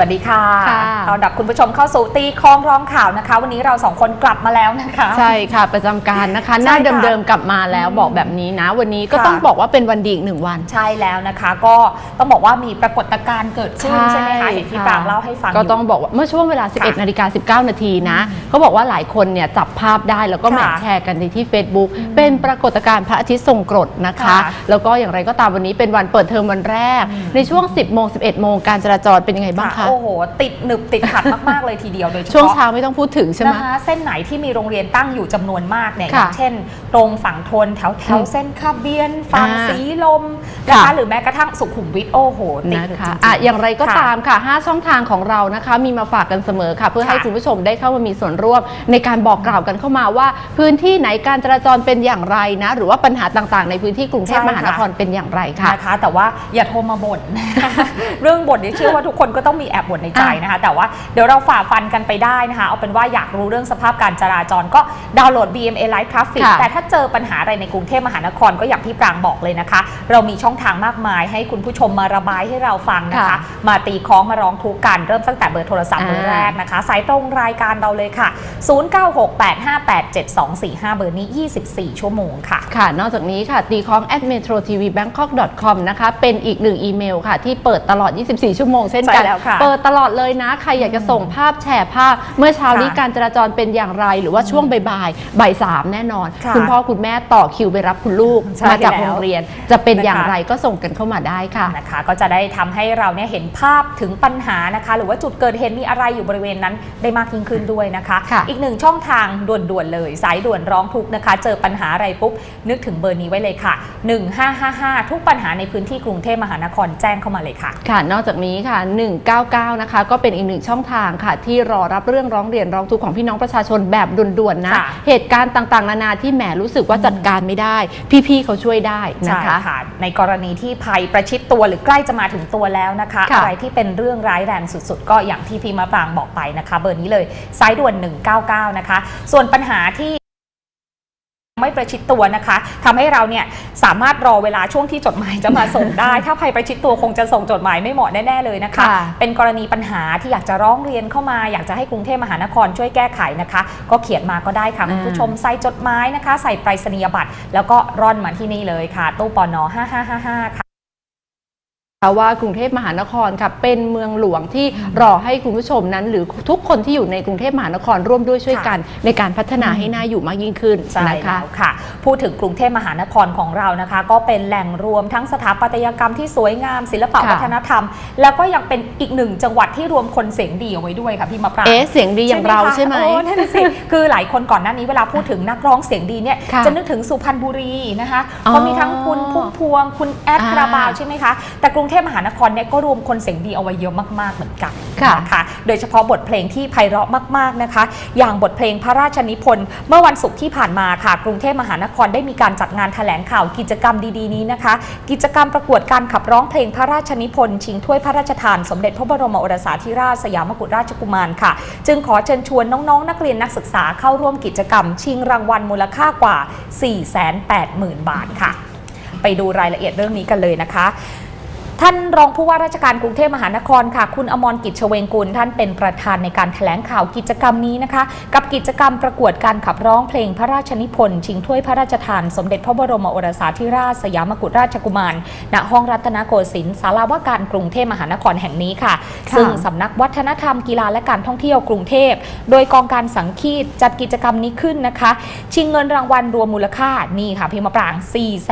วัสดีค่ะค่ะต้อนรับคุณผู้ชมเข้าสู่ตีคล้องร้องข่าวนะคะ วันนี้เราสองคนกลับมาแล้วนะคะ ใช่ค่ะ ประจำการนะคะหใช่น้าค่ะเดิมๆกลับมาแล้วบอกแบบนี้นะ วันนี้ก็ค่ะต้องบอกว่าเป็นวันดีอีกหนึ่งวัน ใช่แล้วนะคะ ก็ต้องบอกว่ามีปรากฏการณ์เกิดขึ้นใช่ไหมคะเห็นพี่ปรางเล่าให้ฟังก็ยู่ต้องบอกว่าเมื่อช่วงเวลาค่ะ11นาฬิกา19นาทีนะเขาบอกว่าหลายคนเนี่ยจับภาพได้แล้วก็แหมค่ะแชร์กันในที่ Facebook เป็นปรากฏการณ์พระอาทิตย์ทรงกรดนะคะค่ะแล้วก็อย่างไรก็ตามวันนี้เป็นวันเปิดเทอมวันแรก ในช่วง 10โมง11โมงการจราจรเป็นยังไงบ้างคะโอ้โห ติดหนึบติดขัดมาก ๆ เลยทีเดียวโดยเฉพาะช่วงเช้าไม่ต้องพูดถึงใช่ไหมนะคะเส้นไหนที่มีโรงเรียนตั้งอยู่จำนวนมากเนี่ยอค่ะย่างเช่น ตรงฝั่งทนแถวแถวอืมเส้นคาเบียน ฝั่งอ่าสีลมนะคะค่ะหรือแม้กระทั่งสุขุมวิทโอ้โหติดนะหนึบคะจริงๆอะอย่างไรก็ค่ะตามค่ะ 5 ช่องทางของเรานะคะ มีมาฝากกันเสมอค่ะ เพื่อค่ะให้คุณผู้ชมได้เข้ามามีส่วนร่วม ในการบอกกล่าวกันเข้ามาว่า พื้นที่ไหนการจราจรเป็นอย่างไรนะ หรือว่าปัญหาต่างๆ ในพื้นที่กรุงเทพใช่มหานครเป็นอย่างไรค่ะนะคะแต่ว่าอย่าโทรมาบ่นเรื่องบ่นนี่เชื่อว่าทุกคนก็ต้องมีแอบบ่นในใจนะคะ แต่ว่าเดี๋ยวเราฝ่าฟันกันไปได้นะคะ เอาเป็นว่าอยากรู้เรื่องสภาพการจราจรก็ดาวน์โหลด BMA Live Traffic ค่ะแต่ถ้าเจอปัญหาอะไรในกรุงเทพมหานครก็อย่างที่ปรางบอกเลยนะคะ เรามีช่องทางมากมายให้คุณผู้ชมมาระบายให้เราฟังนะคะค่ะมาตีคล้องมาร้องทุกข์กันเริ่มตั้งแต่เบอร์โทรศัพท์อ่าเบอร์แรกนะคะ สายตรงรายการเราเลยค่ะ 0968587245 เบอร์นี้ 24 ชั่วโมงค่ะ ค่ะ นอกจากนี้ค่ะตีคล้อง at metro tv bangkok com นะคะ เป็นอีกหนึ่งอีเมลค่ะ ที่เปิดตลอด 24 ชั่วโมงเช่นกันใช่แล้วค่ะเปิดตลอดเลยนะ ใครอยากจะส่งภาพแชร์ภาพ เมื่อเช้านี้ค่ะการจราจรเป็นอย่างไร หรือว่าช่วงบ่ายๆบ่ายสามแน่นอน ค่ะคุณพ่อคุณแม่ต่อคิวไปรับคุณลูกใช่มาจากแล้ว โรงเรียน จะเป็นนะคะอย่างไรก็ส่งกันเข้ามาได้ค่ะ นะคะก็จะได้ทำให้เราเนี่ยเห็นภาพถึงปัญหานะคะ หรือว่าจุดเกิดเหตุมีอะไรอยู่บริเวณนั้นได้มากยิ่งขึ้นด้วยนะคะ ค่ะ อีกหนึ่งช่องทางด่วนๆเลย สายด่วนร้องทุกข์นะคะ เจอปัญหาอะไรปุ๊บ นึกถึงเบอร์นี้ไว้เลยค่ะ 1555 ทุกปัญหาในพื้นที่กรุงเทพมหานครแจ้งเข้ามาเลยค่ะ ค่ะ นอกจากนี้ค่ะ199 นะคะ ก็เป็นอีกหนึ่งช่องทางค่ะ ที่รอรับเรื่องร้องเรียนร้องทุกข์ของพี่น้องประชาชนแบบด่วนๆนะ ค่ะ เหตุการณ์ต่างๆ นานาที่แหมรู้สึกว่าจัดการไม่ได้ พี่ๆเขาช่วยได้นะใช่คะ ค่ะในกรณีที่ภัยประชิดตัวหรือใกล้จะมาถึงตัวแล้วนะคะค่ะ อะไรที่เป็นเรื่องร้ายแรงสุดๆ ก็อย่างที่พี่มะปรางบอกไปนะคะ เบอร์นี้เลยสายด่วน 199 นะคะ ส่วนปัญหาที่ ไม่ประชิดตัวนะคะทำให้เราเนี่ยสามารถรอเวลาช่วงที่จดหมายจะมาส่งได้ ถ้าภัยประชิดตัวคงจะส่งจดหมายไม่เหมาะแน่ๆเลยนะคะค่ะเป็นกรณีปัญหาที่อยากจะร้องเรียนเข้ามาอยากจะให้กรุงเทพมหานครช่วยแก้ไขนะคะ ก็เขียนมาก็ได้ค่ะอ่าคุณผู้ชมใส่จดหมายนะคะ ใส่ไปรษณียบัตร แล้วก็ร่อนมาที่นี่เลยค่ะ ตู้ปอนอ5555 ค่ะ ว่ากรุงเทพมหานครค่ะเป็นเมืองหลวงที่รอให้คุณผู้ชมนั้น หรือทุกคนที่อยู่ในกรุงเทพมหานครร่วมด้วยช่วยกัน ในการพัฒนาให้น่าอยู่มากยิ่งขึ้นใช่นะคะแล้วค่ะ พูดถึงกรุงเทพมหานครของเรานะคะ ก็เป็นแหล่งรวมทั้งสถาปัตยกรรมที่สวยงาม ศิลปะค่ะวัฒนธรรม แล้วก็ยังเป็นอีกหนึ่งจังหวัดที่รวมคนเสียงดีเอาไว้ด้วยค่ะพี่มะปรางเอ๊ะเสียงดีอย่างเราใช่ไหมโอ้นั่นนะสิคือหลายคนก่อนหน้านี้เวลาพูดถึงนักร้องเสียงดีเนี่ยค่ะจะนึกถึงสุพรรณบุรีนะคะอ๋อเพราะมีทั้งคุณพุ่มพวง คุณแอดอ่าคาราบาวใช่ไหมคะแต่กรุงเทพมหานครเนี่ยก็รวมคนเสียงดีเอาไว้เยอะมากๆเหมือนกันค่ะนะคะโดยเฉพาะบทเพลงที่ไพเราะมากๆนะคะ อย่างบทเพลงพระราชนิพนธ์เมื่อวันศุกร์ที่ผ่านมาค่ะ กรุงเทพมหานครได้มีการจัดงานแถลงข่าวกิจกรรมดีๆนี้นะคะ กิจกรรมประกวดการขับร้องเพลงพระราชนิพนธ์ชิงถ้วยพระราชทานสมเด็จพระบรมโอรสาธิราชสยามกุฎราชกุมารค่ะ จึงขอเชิญชวนน้องๆ นักเรียนนักศึกษาเข้าร่วมกิจกรรม ชิงรางวัลมูลค่ากว่า 480,000 บาทค่ะ ไปดูรายละเอียดเรื่องนี้กันเลยนะคะ ท่านรองผู้ว่าราชการกรุงเทพมหานครค่ะ คุณอมรกิจเฉวงกุลท่านเป็นประธานในการแถลงข่าวกิจกรรมนี้นะคะ กับกิจกรรมประกวดการขับร้องเพลงพระราชนิพนธ์ชิงถ้วยพระราชทาน สมเด็จพระบรมโอรสาธิราชสยามกุฎราชกุมาร ณ ห้องรัตนโกสินทร์ศาลาว่าการกรุงเทพมหานครแห่งนี้ค่ะค่ะซึ่งสำนักวัฒนธรรมกีฬาและการท่องเที่ยวกรุงเทพ โดยกองการสังคีตจัดกิจกรรมนี้ขึ้นนะคะ ชิงเงินรางวัลรวมมูลค่านี่ค่ะพี่มะปราง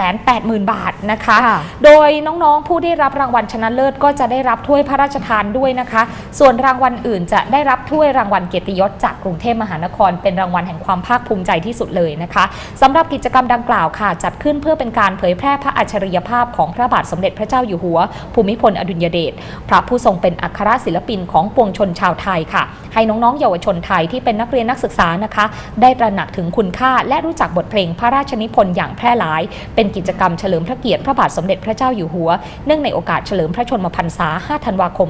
480,000 บาทนะคะค่ะโดยน้องๆผู้ได้รับรางวัลชนะเลิศก็จะได้รับถ้วยพระราชทานด้วยนะคะ ส่วนรางวัลอื่นจะได้รับถ้วยรางวัลเกียรติยศจากกรุงเทพมหานคร เป็นรางวัลแห่งความภาคภูมิใจที่สุดเลยนะคะสำหรับกิจกรรมดังกล่าวค่ะ จัดขึ้นเพื่อเป็นการเผยแพร่พระอัจฉริยภาพของพระบาทสมเด็จพระเจ้าอยู่หัว ภูมิพลอดุลยเดชพระผู้ทรงเป็นอัครศิลปินของปวงชนชาวไทยค่ะ ให้น้องๆ เยาวชนไทยที่เป็นนักเรียนนักศึกษานะคะ ได้ตระหนักถึงคุณค่าและรู้จักบทเพลงพระราชนิพนธ์อย่างแพร่หลาย เป็นกิจกรรมเฉลิมพระเกียรติพระบาทสมเด็จพระเจ้าอยู่หัว เนื่องในโออกาสเฉลิมพระชนมพรรษา 5 ธันวาคม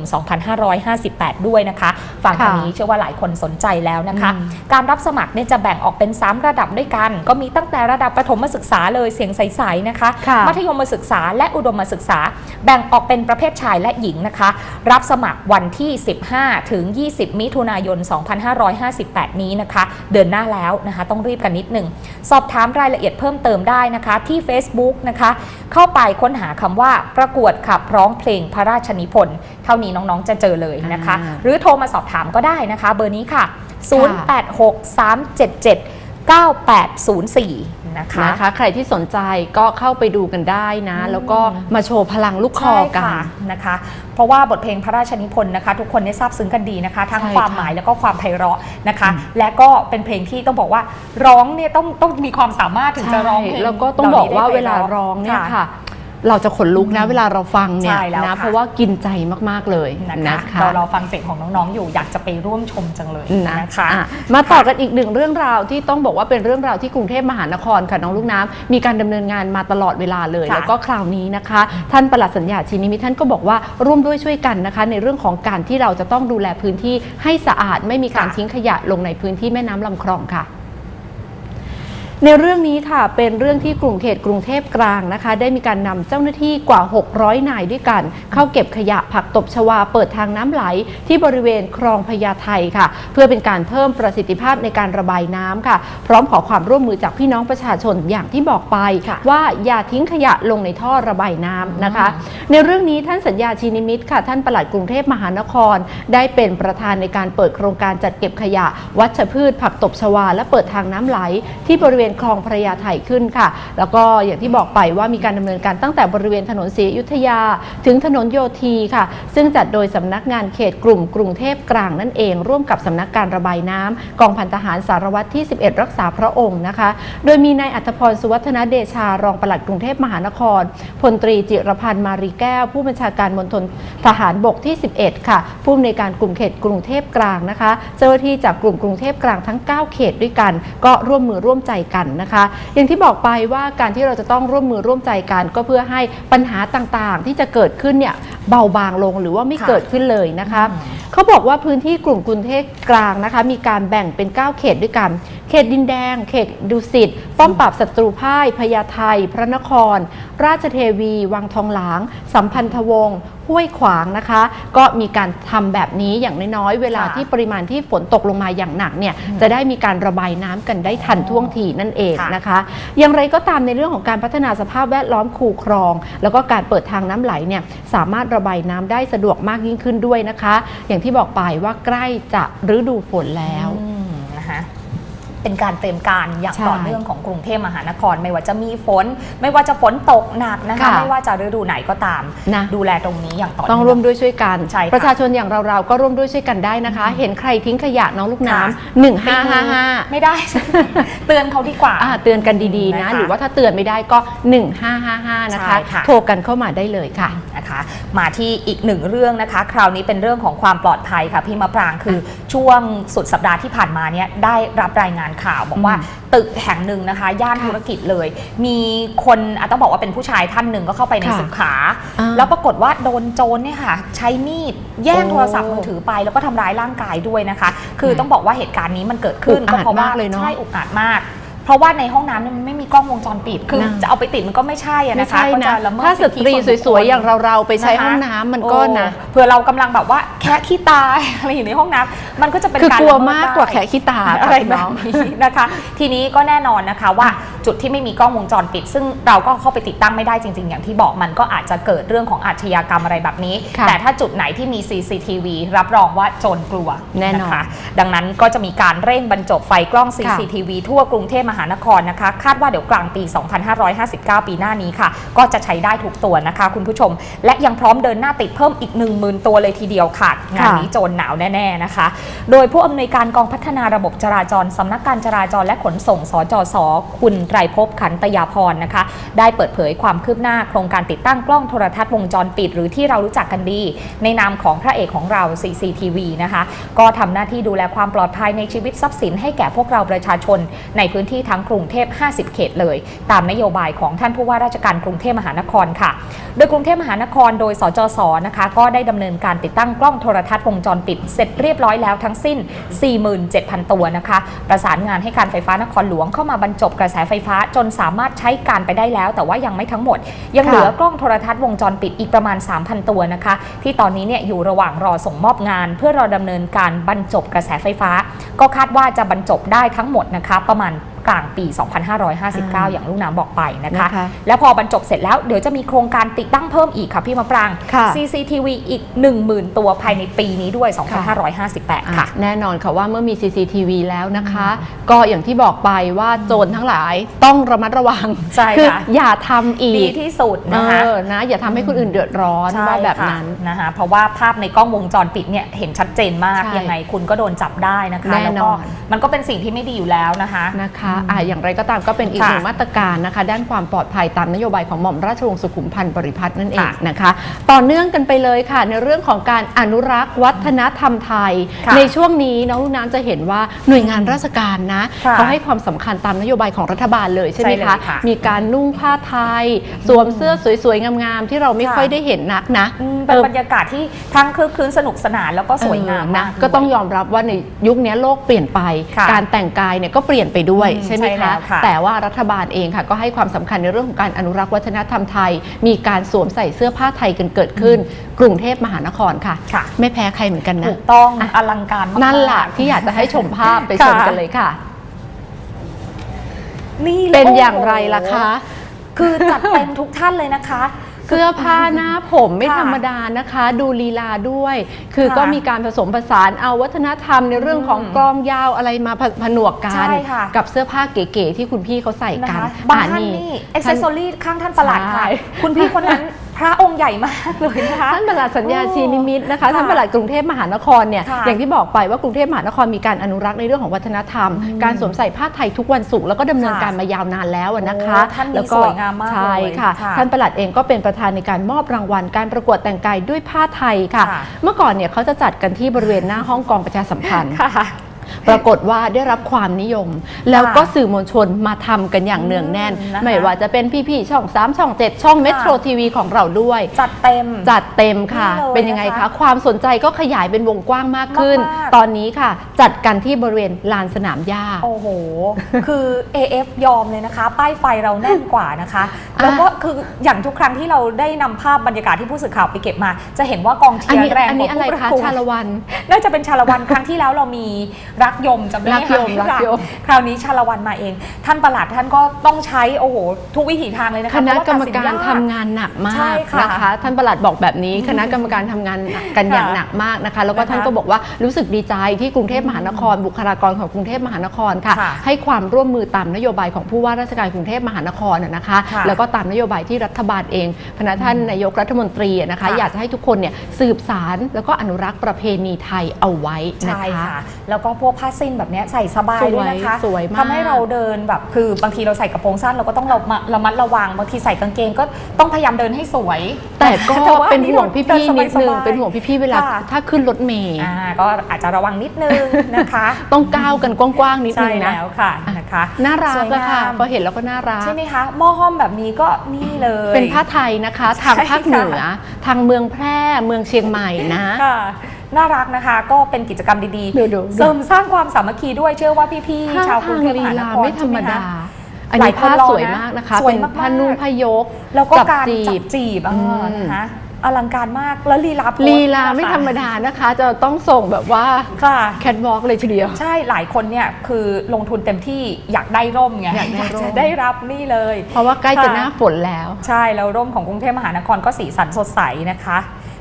2558 ด้วยนะคะฟังทางนี้เชื่อว่าหลายคนสนใจแล้วนะคะอืมการรับสมัครเนี่ยจะแบ่งออกเป็น 3 ระดับด้วยกัน ก็มีตั้งแต่ระดับประถมศึกษาเลยเสียงใสๆนะคะค่ะมัธยมศึกษาและอุดมศึกษา แบ่งออกเป็นประเภทชายและหญิงนะคะ รับสมัครวันที่ 15 ถึง 20 มิถุนายน 2558 นี้นะคะ เดือนหน้าแล้วนะคะ ต้องรีบกันนิดหนึ่ง สอบถามรายละเอียดเพิ่มเติมได้นะคะ ที่ Facebook นะคะ เข้าไปค้นหาคำว่าประกวดขับร้องเพลงพระราชนิพนธ์เท่านี้น้องๆจะเจอเลยนะคะอ่าหรือโทรมาสอบถามก็ได้นะคะ เบอร์นี้ค่ะ 0863779804 นะคะนะคะ ใครที่สนใจก็เข้าไปดูกันได้นะ แล้วก็มาโชว์พลังลูกคอกันใช่ค่ะนะคะ เพราะว่าบทเพลงพระราชนิพนธ์นะคะ ทุกคนได้ทราบซึ้งกันดีนะคะ ทั้งใช่ความค่ะหมายแล้วก็ความไพเราะนะคะ และก็เป็นเพลงที่ต้องบอกว่าร้องเนี่ยต้องต้องมีความสามารถถึงจะร้องเพลงใช่แล้วก็ต้องบอกว่าหเวล่นี้ลาได้ไพะร้องเนี่ยค่ะ เราจะขนลุกนะเวลาเราฟังเนี่ยใช่แล้วนะค่ะ เพราะว่ากินใจมากๆเลยนะคะนะคะเราเราฟังเสียงของน้องๆอยู่อยากจะไปร่วมชมจังเลยนะนะคะ อะมาต่อกันอีกหนึ่งเรื่องราวที่ต้องบอกว่าเป็นเรื่องราวที่กรุงเทพมหานครค่ะน้องลูกน้ำมีการดำเนินงานมาตลอดเวลาเลย ค่ะ แล้วก็คราวนี้นะคะ ท่านปลัดสัญญาชินิมิตรท่านก็บอกว่าร่วมด้วยช่วยกันนะคะ ในเรื่องของการที่เราจะต้องดูแลพื้นที่ให้สะอาดไม่มีการค่ะทิ้งขยะลงในพื้นที่แม่น้ำลำคลองค่ะ ในเรื่องนี้ค่ะเป็นเรื่องที่กรุงเขตกรุงเทพกลางนะคะ ได้มีการนำเจ้าหน้าที่กว่า 600 นายด้วยกัน เข้าเก็บขยะผักตบชวาเปิดทางน้ำไหล ที่บริเวณคลองพญาไทค่ะ เพื่อเป็นการเพิ่มประสิทธิภาพในการระบายน้ำค่ะ พร้อมขอความร่วมมือจากพี่น้องประชาชนอย่างที่บอกไปค่ะว่าอย่าทิ้งขยะลงในท่อระบายน้ำนะคะ ในเรื่องนี้ท่านสัญญาชีนิมิตรค่ะ ท่านปลัดกรุงเทพมหานคร ได้เป็นประธานในการเปิดโครงการจัดเก็บขยะ วัชพืชผักตบชวา และเปิดทางน้ำไหล ที่บริเวณคลองพระยาไทขึ้นค่ะ แล้วก็อย่างที่บอกไปว่ามีการดำเนินการตั้งแต่บริเวณถนนศรีอยุธยา ถึงถนนโยธีค่ะ ซึ่งจัดโดยสำนักงานเขตกลุ่มกรุงเทพกลางนั่นเอง ร่วมกับสำนักการระบายน้ำกองพันทหารสารวัตรที่ 11 รักษาพระองค์นะคะ โดยมีนายอัธพรสุวัฒนเดชารองปลัดกรุงเทพมหานครพลตรีจิรพันธ์มารีแก้ว ผู้บัญชาการมณฑลทหารบกที่ 11 ค่ะ ผู้อำนวยการกลุ่มเขตกรุงเทพกลางนะคะ เจ้าหน้าที่จากกลุ่มกรุงเทพกลางทั้ง 9 เขตด้วยกัน ก็ร่วมมือร่วมใจกันนะคะ อย่างที่บอกไปว่าการที่เราจะต้องร่วมมือร่วมใจกันก็เพื่อให้ปัญหาต่างๆ ที่จะเกิดขึ้นเนี่ย เบาบางลงหรือว่าไม่ค่ะเกิดขึ้นเลยนะคะอืมเขาบอกว่าพื้นที่กลุ่มกรุงเทพกลางนะคะ มีการแบ่งเป็น 9 เขตด้วยกัน เขตดินแดง เขตดุสิตป้อมปราบศัตรูพ่ายพญาไทพระนคร ราชเทวี วังทองหลาง สัมพันธวงศ์ห้วยขวางนะคะ ก็มีการทำแบบนี้อย่างน้อยๆ เวลาค่ะที่ปริมาณที่ฝนตกลงมาอย่างหนักเนี่ยจะได้มีการระบายน้ำกันได้ทันท่วงทีนั่นเองค่ะนะคะ อย่างไรก็ตามในเรื่องของการพัฒนาสภาพแวดล้อมคูคลอง แล้วก็การเปิดทางน้ำไหลเนี่ยสามารถระบายน้ำได้สะดวกมากยิ่งขึ้นด้วยนะคะ อย่างที่บอกไปว่าใกล้จะฤดูฝนแล้ว เป็นการเตรียมการอย่างใช่ต่อเนื่องของกรุงเทพมหานคร ไม่ว่าจะมีฝน ไม่ว่าจะฝนตกหนักนะคะ ค่ะไม่ว่าจะฤดูไหนก็ตาม นะ ดูแลตรงนี้อย่างต่อเนื่ต้องร่วมด้วยช่วยกัน ใช่ค่ะประชาชนอย่างเราๆก็ร่วมด้วยช่วยกันได้นะคะ เห็นใครทิ้งขยะน้องลูกน้ค่ะำหนึ่งห้าห้าห้า ไม่ได้ เตือนเขาดีกว่า อ่าเตือนกันดีๆนะ นะคะหรือว่าถ้าเตือนไม่ได้ก็ 1555 นะคะ ใช่ค่ะ โทรกันเข้ามาได้เลยค่ะ นะคะมาที่อีกหนึ่งเรื่องนะคะ คราวนี้เป็นเรื่องของความปลอดภัยค่ะพี่มะปรางคือช่วงสุดสัปดาห์ที่ผ่านมาเนี่ยได้รับรายงานข่าวบอกว่าอืมตึกแห่งหนึ่งนะคะ ย่านค่ะธุรกิจเลย มีคนอะต้องบอกว่าเป็นผู้ชายท่านหนึ่งก็เข้าไปในค่ะสุขาอ่าแล้วปรากฏว่าโดนโจรเนี่ยค่ะ ใช้มีดแย่งโอ้โทรศัพท์มือถือไปแล้วก็ทำร้ายร่างกายด้วยนะคะ คือต้องบอกว่าเหตุการณ์นี้มันเกิดขึ้นอุกอาจเพราะว่ามากเลยเนอะใช่อุกอาจมาก เพราะว่าในห้องน้ำเนี่ยมันไม่มีกล้องวงจรปิด คือนะ จะเอาไปติดมันก็ไม่ใช่อะไม่นะคะใช่ก็นะ จะละเมิดถ้าสสิทธิตรีส่วนบุคคลสวยๆ อย่างเราๆ ไปใช้นะคะห้องน้ำมันก็นะ โอ้เผื่อเรากำลังแบบว่าแคะขี้ตายอะไรอยู่ในห้องน้ำมันก็จะเป็นคือการกลัวละเดมากได้กว่าแขกขี้ตาอะไรค่ะแบน้อบง นี้นะคะ ทีนี้ก็แน่นอนนะคะว่าจุดที่ไม่มีกล้องวงจรปิด ซึ่งเราก็เข้าไปติดตั้งไม่ได้จริง ๆ อย่างที่บอกมันก็อาจจะเกิดเรื่องของอาชญากรรมอะไรแบบนี้ ค่ะ แต่ถ้าจุดไหนที่มี CCTV รับรองว่าโจรกลัว แน่นอนะคะดังนั้นก็จะมีการเร่งบรรจบไฟกล้อง CCTV ทั่วกรุงเทพมหานครนะคะ คาดว่าเดี๋ยวกลางปี 2559 ปีหน้านี้ค่ะ ก็จะใช้ได้ทุกตัวนะคะ คุณผู้ชม และยังพร้อมเดินหน้าติดเพิ่มอีก 10,000 ตัวเลยทีเดียวค่ะ งานนี้โจรหนาวแน่ๆนะคะ โดยผู้อำนวยการกองพัฒนาระบบจราจรสำนักการจราจรและขนส่งสจสคุณไตรภพขันตยาพรนะคะ ได้เปิดเผยความคืบหน้าโครงการติดตั้งกล้องโทรทัศน์วงจรปิด หรือที่เรารู้จักกันดี ในนามของพระเอกของเรา CCTV นะคะ ก็ทำหน้าที่ดูแลความปลอดภัยในชีวิตทรัพย์สินให้แก่พวกเราประชาชนในพื้นที่ทั้งกรุงเทพ 50 เขตเลย ตามนโยบายของท่านผู้ว่าราชการกรุงเทพมหานครค่ะ โดยกรุงเทพมหานครโดยสจสนะคะ ก็ได้ดำเนินการติดตั้งกล้องโทรทัศน์วงจรปิดเสร็จเรียบร้อยแล้วทั้งสิ้น 47,000 ตัวนะคะ ประสานงานให้การไฟฟ้านครหลวงเข้ามาบรรจบกระแสไฟฟ้าจนสามารถใช้การไปได้แล้ว แต่ว่ายังไม่ทั้งหมด ยังค่ะเหลือกล้องโทรทัศน์วงจรปิดอีกประมาณ 3,000 ตัวนะคะ ที่ตอนนี้เนี่ยอยู่ระหว่างรอส่งมอบงาน เพื่อรอดำเนินการบรรจบกระแสไฟฟ้า ก็คาดว่าจะบรรจบได้ทั้งหมดนะคะประมาณ กลางปี 2559 อย่างลูกน้ำบอกไปนะคะนะคะ แล้วพอบรรจบเสร็จแล้วเดี๋ยวจะมีโครงการติดตั้งเพิ่มอีกค่ะพี่มะปรางค่ะ CCTV อีก 10,000 ตัวภายในปีนี้ด้วย 2558 ค่ะ แน่นอนค่ะว่าเมื่อมี CCTV แล้วนะคะ ก็อย่างที่บอกไปว่าโจรทั้งหลายต้องระมัดระวังใช่คือค่ะอย่าทำอีดีกที่สุดเอนะคะอนะอย่าทำให้คนอื่นเดือดร้อนใช่ว่าแบบค่ะนั้นนะคะเพราะว่าภาพในกล้องวงจรปิดเนี่ยเห็นชัดเจนมากใช่ยังไงคุณก็โดนจับได้นะคะแน่แล้วนก็อนมันก็เป็นสิ่งที่ไม่ดีอยู่แล้วนะคะนะคะอะอย่างไรก็ตามก็เป็นอีกค่ะหนึ่งมาตรการนะคะ ด้านความปลอดภัยตามนโยบายของหม่อมราชวงศ์สุขุมพันธ์บริพัตรนั่นเองค่ะนะคะ ต่อเนื่องกันไปเลยค่ะ ในเรื่องของการอนุรักษ์วัฒนธรรมไทยค่ะในช่วงนี้น้องลูกน้ำจะเห็นว่าหน่วยงานราชการนะค่ะเขาให้ความสำคัญตามนโยบายของรัฐบาลเลยใช่ไหมใช่เลยคะค่ะมีการนุ่งผ้าไทย สวมเสื้อสวยๆงามๆที่เราไม่ค่ะค่อยได้เห็นนักนะอืมเป็นเออบรรยากาศที่ทั้งคลึกคลื้นสนุกสนานแล้วก็สวยงามเออมานะกก็ต้องด้วยยอมรับว่าในยุคนี้โลกเปลี่ยนไปค่ะการแต่งกายเนี่ยก็เปลี่ยนไปด้วยอืมใช่ไหมใช่แล้คะวค่ะแต่ว่ารัฐบาลเองค่ะก็ให้ความสำคัญในเรื่องของการอนุรักษ์วัฒนธรรมไทย มีการสวมใส่เสื้อผ้าไทยกันเกิดขึ้น กรุงเทพมหานครค่ะค่ะไม่แพ้ใครเหมือนกันนะถูกต้องอะอลังการมากๆนั่นแหละที่อยากจะให้ชมภาพไปชมค่ะกันเลยค่ะ นี่ลเป็นอย่างไรล่ะคะ คือจัดเต็มทุกท่านเลยนะคะ เสื้อผ้าหน้าผมไม่ค่ะธรรมดานะคะ ดูลีลาด้วย คือค่ะก็มีการผสมผสานเอาวัฒนธรรมในเรื่องของอืมกลองยาวอะไรมาผผนวกกัใช่นค่ะกับเสื้อผ้าเก๋ๆที่คุณพี่เขาใส่นะกันคะบางอ่ท่านนี่อ็กเซสซอรี่ข้างท่านประหลัดค่ะใช่คุณพี่คนนั้น พระองค์ใหญ่มากเลยนะคะ ท่านประหลัดสัญญาโอ้ชีนิมิตนะคะค่ะท่านประหลัดกรุงเทพมหานครเนี่ยค่ะอย่างที่บอกไปว่ากรุงเทพมหานครมีการอนุรักษ์ในเรื่องของวัฒนธรรม การสวมใส่ผ้าไทยทุกวันศุกร์แล้วก็ดำเนินค่ะการมายาวนานแล้วอะนะคะโอ้ท่านนี้แล้วก็สวยงามมากใช่เลยค่ะ ค่ะท่านประหลัดเองก็เป็นประธานในการมอบรางวัล การประกวดแต่งกายด้วยผ้าไทยค่ะ ค่ะ เมื่อก่อนเนี่ยเขาจะจัดกันที่บริเวณหน้าห้องกองประชาสัมพันธ์ ค่ะ ปรากฏว่าได้รับความนิยม แล้วก็สื่อมวลชนมาทำกันอย่างเนืองแน่นอืมนะคะไม่ว่าจะเป็นพี่ๆช่อง 3 ช่อง 7 ช่องเมโทรทีวีของเราด้วย จัดเต็ม จัดเต็มค่ะนี่เลยเป็นยังไงนะคะคะ ความสนใจก็ขยายเป็นวงกว้างมากขึ้นมากๆตอนนี้ค่ะ จัดกันที่บริเวณลานสนามหญ้า โอ้โห คือ AF ยอมเลยนะคะ ป้ายไฟเราแน่นกว่านะคะอะแล้วก็คืออย่างทุกครั้งที่เราได้นำภาพบรรยากาศที่ผู้สื่อข่าวไปเก็บมา จะเห็นว่ากองเชีอันยนี้ร์แรงอันกนี้ว่าอะไรผู้ประคะกวดชาละวันน่าจะเป็นชาละวันครั้งที่แล้วเรามีรักยมจำได้ไหมรักยมคะรักยม คราวนี้ชาละวันมาเอง ท่านประหลัดท่านก็ต้องใช้โอ้โหทุกวิถีทางเลยนะคคะณะเพกรว่รมตัดสินการยทำงานหนักมาใช่กค่ะนะคะท่านประหลัดบอกแบบนี้ คณะกรรมการทำงานกันอย่างหนักมากนะคะ แล้วก็นะคะท่านก็บอกว่ารู้สึกดีใจที่กรุงเทพมหานคร บุคลากรของกรุงเทพมหานครค่ะ ค่ะให้ความร่วมมือตามนโยบายของผู้ว่าราชการกรุงเทพมหานครน่ะนะคะ ค่ะแล้วก็ตามนโยบายที่รัฐบาลเองพนักท่านนายกรัฐมนตรีนะคะ ค่ะ อยากจะให้ทุกคนเนี่ยสืบสารแล้วก็อนุรักษ์ประเพณีไทยเอาไว้นะใช่คะ ค่ะ แล้วก็พวกผ้าสิ้นแบบเนี้ยใส่สบายด้วยนะคะสวยสวยมากทำให้เราเดินแบบคือบางทีเราใส่กระโปรงสั้นเราก็ต้องระมัดระมัดระวังบางทีใส่กางเกงก็ต้องพยายามเดินให้สวย แต่ก็าเป็นห่วงพี่เดิๆนิดนึงสบายๆเป็นห่วงพี่ๆเวลาค่ะถ้าขึ้นรถเมล์อ่าก็อาจจะระวังนิดนึงนะคะ ต้องก้าวกันกว้างๆนิดใช่นึงนะแล้วค่ะนะคะน่ารัสกวยอะค่ะงามพอเห็นแล้วก็น่ารักใช่ไหมคะหม้อห้อมแบบนี้ก็นี่เลย เป็นผ้าไทยนะคะ ทางใช่ภาคเหนือค่ะทางเมืองแพร่เมืองเชียงใหม่นะค่ะ น่ารักนะคะ ก็เป็นกิจกรรมดีดูดูๆเสริมสร้างความสามัคคีด้วยเชื่อว่าพี่ๆชาวกรุงเทพมหานครไม่ธรรมใช่หดาคะอันนี้ผ้าหลายคนรอสวยนะมากนะคะสวยเป็นมากๆ ผ้านุ่งผ้ายกแล้วก็จับการจีจับบจีบเออมนะคะอลังการมากแล้วลีลาโพสต์ลีลาไม่นะคะธรรมดานะคะ จะต้องส่งแบบว่าค่ะ แคทวอล์กเลยทีเดียว ใช่หลายคนเนี่ยคือลงทุนเต็มที่อยากได้ร่มไงอยากได้ร่ม จะได้รับนี่เลยเพราะว่าใกล้จะค่ะหน้าฝนแล้ว ใช่แล้วร่มของกรุงเทพมหานครก็สีสันสดใสนะคะ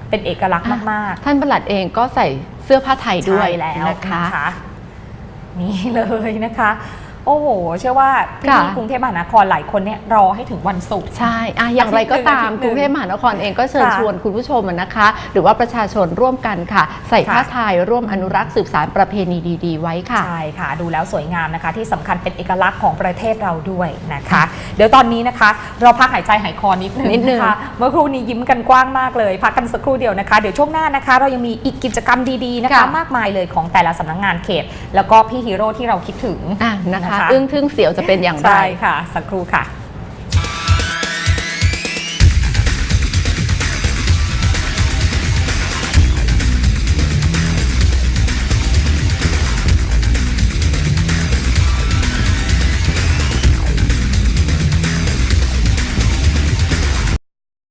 เป็นเอกลักษณ์มากท่านประหลัดเองก็ใส่เสื้อผ้าไทยๆด้วยใช่แล้วนะคะ นี่เลยนะคะ โอ้โห เชื่อว่าพี่ค่ะกรุงเทพมหานครหลายคนเนี่ยรอให้ถึงวันศุกร์ใช่อะอย่างไรก็ตามอาทิตย์หนึ่งกรุงเทพมหานครเองก็เชิญค่ะชวนคุณผู้ชมอะนะคะ หรือว่าประชาชนร่วมกันค่ะ ใส่ผ้าค่ะไทยร่วมอนุรักษ์สืบสารประเพณีดี ๆ ไว้ค่ะ ใช่ค่ะ ดูแล้วสวยงามนะคะ ที่สำคัญเป็นเอกลักษณ์ของประเทศเราด้วยนะคะ เดี๋ยวตอนนี้นะคะ เราพักหายใจหายคอนิดนึงนิดนึงนะคะเมื่อครู่นี้ยิ้มกันกว้างมากเลย พักกันสักครู่เดียวนะคะ เดี๋ยวช่วงหน้านะคะ เรายังมีอีกกิจกรรมดีๆนะคะค่ะมากมายเลยของแต่ละสำนักงานเขต แล้วก็พี่ฮีโร่ที่เราคิดถึงอะนะคะนะคะอึ้งทึ่งเสียวจะเป็นอย่างไร ใช่ค่ะ สักครู่ค่ะ